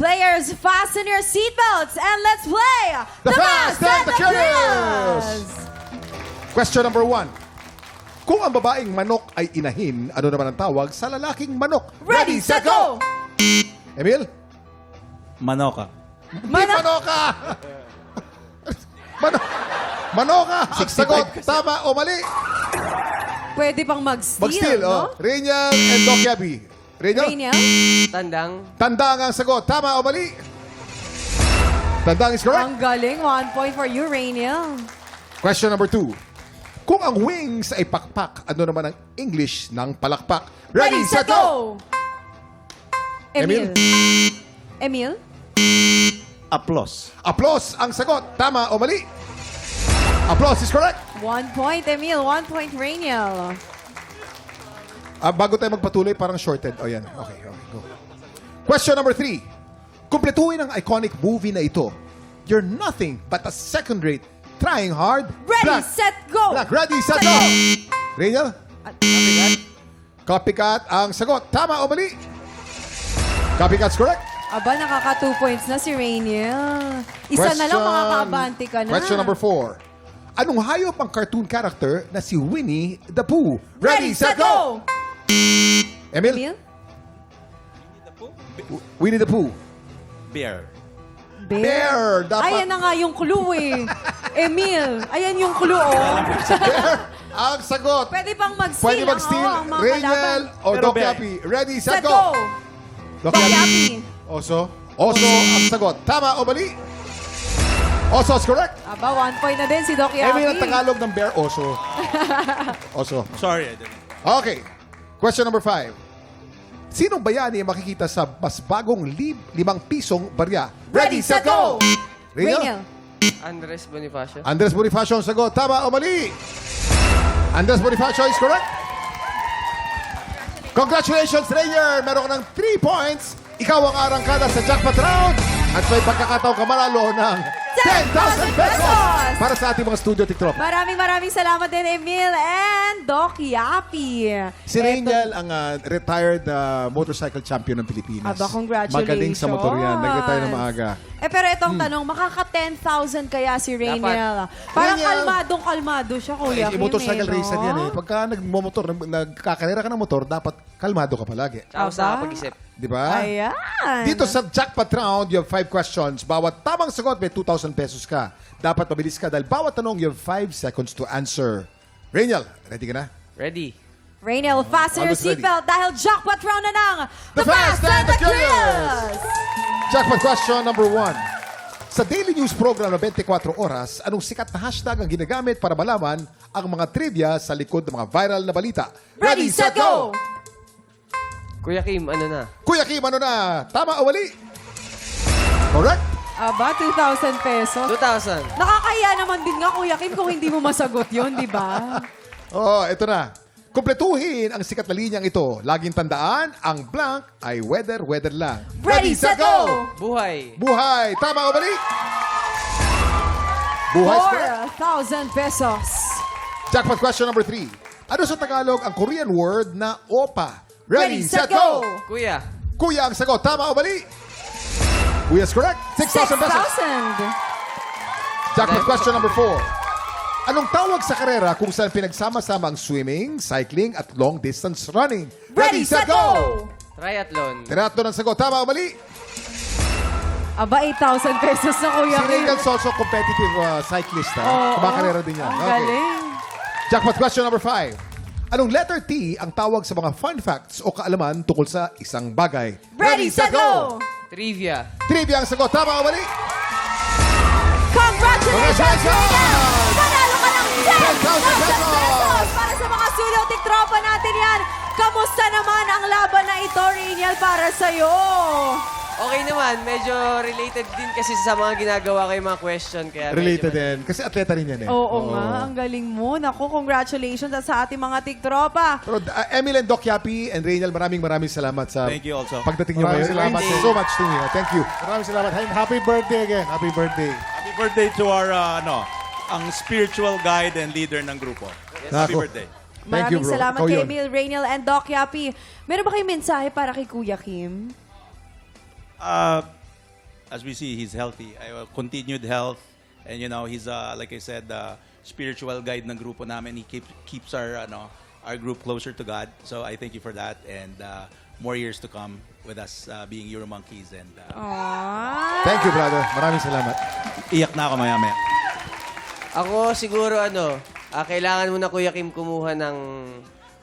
Players, fasten your seatbelts and let's play The Fast and the Curious! Question number one. Kung ang babaeng manok ay inahin, ano naman ang tawag sa lalaking manok? Ready, set, go! Emil? Manoka. Di manoka! Mano manoka! Ang sagot, tama o mali? Pwede pang mag-steal, Mag-steal, no? oh. Renyal and Doc Yabi. Renyal? Rainiel? Tandang. Tandang ang sagot. Tama o mali? Tandang is correct. Ang galing. One point for you, Rainiel. Question number two. Kung ang wings ay pakpak, ano naman ang English ng palakpak? Ready, set, go! Emil. Emil? Applause. Applause ang sagot. Tama o mali? Applause is correct. One point, Emil. One point, Rainiel. Ah, bago tayo magpatuloy, parang shorted. O yan. Okay, okay, go. Question number three. Kumpletuhin ang iconic movie na ito. You're nothing but a second rate, trying hard. Ready, Black. set, go! Black, ready, set, go! Rachel? Copycat ang sagot. Tama o mali? Copycat's correct. Aba, nakaka two points na si Rainiel. Isa na lang, makakaabante ka na. Question number four. Anong hayop ang cartoon character na si Winnie the Pooh? Ready, set, go! Emil? Emil? Winnie the Pooh. Bear. Bear. Dapat Ayan na nga yung clue eh. Emil, ayan yung clue oh. bear ang sagot. Pwede pang mag-steal. Pwede mag-steal. ang mga Rachel kalaban. o Pero Doc bear. Yapi. Ready, set, Set go. go! Doc Doc Yapi. Yapi. Oso. Oso ang sagot. Tama o mali? Oso is correct. Aba, one point na din si Doc Yapi. Emil ang Tagalog ng bear, oso. Oso. Sorry, I didn't. Okay. Question number five. Sinong bayani ang makikita sa mas bagong lib limang pisong barya? Ready, set, go! Rachel? Rainiel. Andres Bonifacio. Andres Bonifacio ang sagot. Tama o mali? Andres Bonifacio is correct. Congratulations, Rainier! Meron ka ng 3 points. Ikaw ang arangkada sa jackpot round. At may pagkakataon ka manalo ng 10,000 pesos para sa ating mga studio TikTok. Maraming maraming salamat din, Emil and Doc Yapi. Si Rainiel ang ah, retired ah, motorcycle champion ng Pilipinas. Aba, congratulations. Magaling sa motor yan. Nag-retire na maaga. Eh, pero itong tanong, makaka 10,000 kaya si Rainiel? Parang Rainiel. kalmadong kalmado siya, Kuya Ay, Kim. motorcycle eh, racer no? yan eh. Pagka nagmomotor, nag, nagkakarera ka ng motor, dapat kalmado ka palagi. Tsaka sa pag-isip. Di ba? Ayan. Dito sa jackpot round, you have five questions. Bawat tamang sagot, may 2,000 pesos ka. Dapat mabilis ka dahil bawat tanong, you have 5 seconds to answer. Rainiel, ready ka na? Ready. Rainiel, fasten your Almost ready. seatbelt dahil jackpot round na ng The Fast and the Curious! Jackpot question number one. Sa daily news program na 24 oras, anong sikat na hashtag ang ginagamit para malaman ang mga trivia sa likod ng mga viral na balita? Ready, set, go! Kuya Kim, ano na? Kuya Kim, ano na? Tama o mali? Correct? Aba, 2,000 pesos. 2,000. Nakakahiya naman din nga, Kuya Kim, kung hindi mo masagot yon di ba? Oh, ito na. Kumpletuhin ang sikat na linyang ito. Laging tandaan, ang blank ay weather, weather lang. Ready, set, go! Buhay. Buhay! Tama o mali? Buhay correct. 4,000 pesos. Jackpot question number three. Ano sa Tagalog ang Korean word na opa? Ready, set, go! Kuya. Kuya ang sagot. Tama o mali? Kuya is correct. 6,000 pesos. 6,000. Jackpot question number four. Anong tawag sa karera kung saan pinagsama-sama ang swimming, cycling, at long distance running? Ready, set, go! Triathlon. Tinato ng sagot. Tama o mali? Aba, 8,000 pesos na, Kuya Si Kim. Ringal's also competitive uh, cyclist. Ha? Oo. Kumakarera din yan. Ang Okay. galing. Jackpot question number five. Anong letter T ang tawag sa mga fun facts o kaalaman tungkol sa isang bagay? Ready, set, go! Trivia. Trivia ang sagot. Tama o mali? Congratulations, Congratulations! Rainiel! Panalo ka ng 10,000 10,000 pesos para sa mga studio tiktropa natin yan. Kamusta naman ang laban na ito, Rainiel, para sa'yo? Okay naman, medyo related din kasi sa mga ginagawa ko yung mga question. Kaya Related medyo- din. Kasi atleta rin yan eh. Oo nga, ang galing mo. Naku, congratulations at sa ating mga tiktropa. Pero uh, Emil and Doc Yapi and Reynal, maraming maraming salamat sa Thank you also. pagdating niyo Maraming ngayon. salamat. Thank you so much to you. Thank you. Maraming salamat. Happy birthday again. Happy birthday. Happy birthday to our, uh, ano, ang spiritual guide and leader ng grupo. Happy Nako. birthday. Thank Maraming you, bro. salamat Ikaw kay yun. Emil, Rainiel, and Doc Yapi. Meron ba kayong mensahe para kay Kuya Kim? Uh, as we see, he's healthy. I, uh, continued health. And, you know, he's, uh, like I said, uh, spiritual guide ng grupo namin. He keep, keeps our, ano, our group closer to God. So I thank you for that. And uh, more years to come with us uh, being Euro Monkeys. And uh, Aww. Thank you, brother. Maraming salamat. iyak na ako maya-maya. Ako siguro ano, ah, kailangan mo na Kuya Kim kumuha ng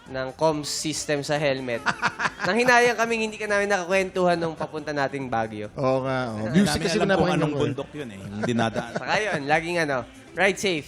ng comms system sa helmet. Nang hinayang kaming hindi ka namin nakakwentuhan nung papunta nating Baguio. Oo nga. Oh. Music kasi alam kung pinapakinggan anong ko. eh. bundok yun eh. Yung dinadaan. Saka yun, laging ano, ride safe.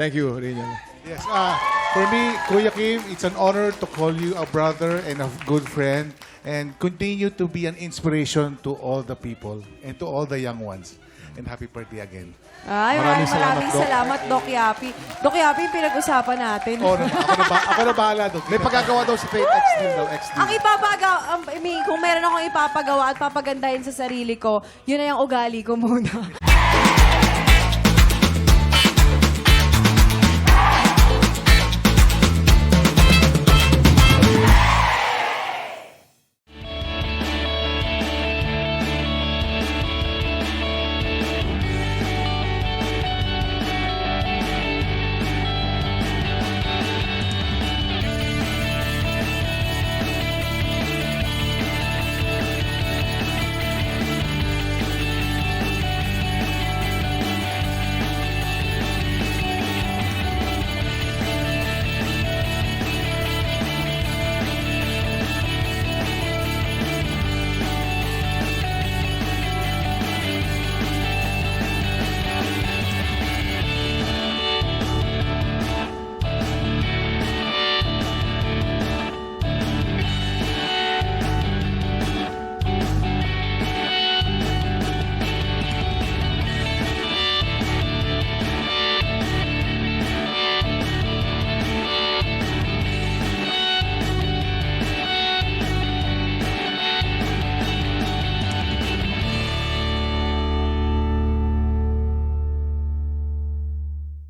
Thank you, Rinal. Yes, uh, for me, Kuya Kim, it's an honor to call you a brother and a good friend and continue to be an inspiration to all the people and to all the young ones. And happy birthday again. Ay, Maraming maraming, salamat, Doc. salamat, Doc Yapi. Doc Yapi, yung pinag-usapan natin. Oh, no, ako, na ba, ako na bahala doon. May pagkagawa daw si Faith X Deal daw, X Deal. Ang ipapagawa, um, I mean, kung meron akong ipapagawa at papagandahin sa sarili ko, yun na yung ugali ko muna.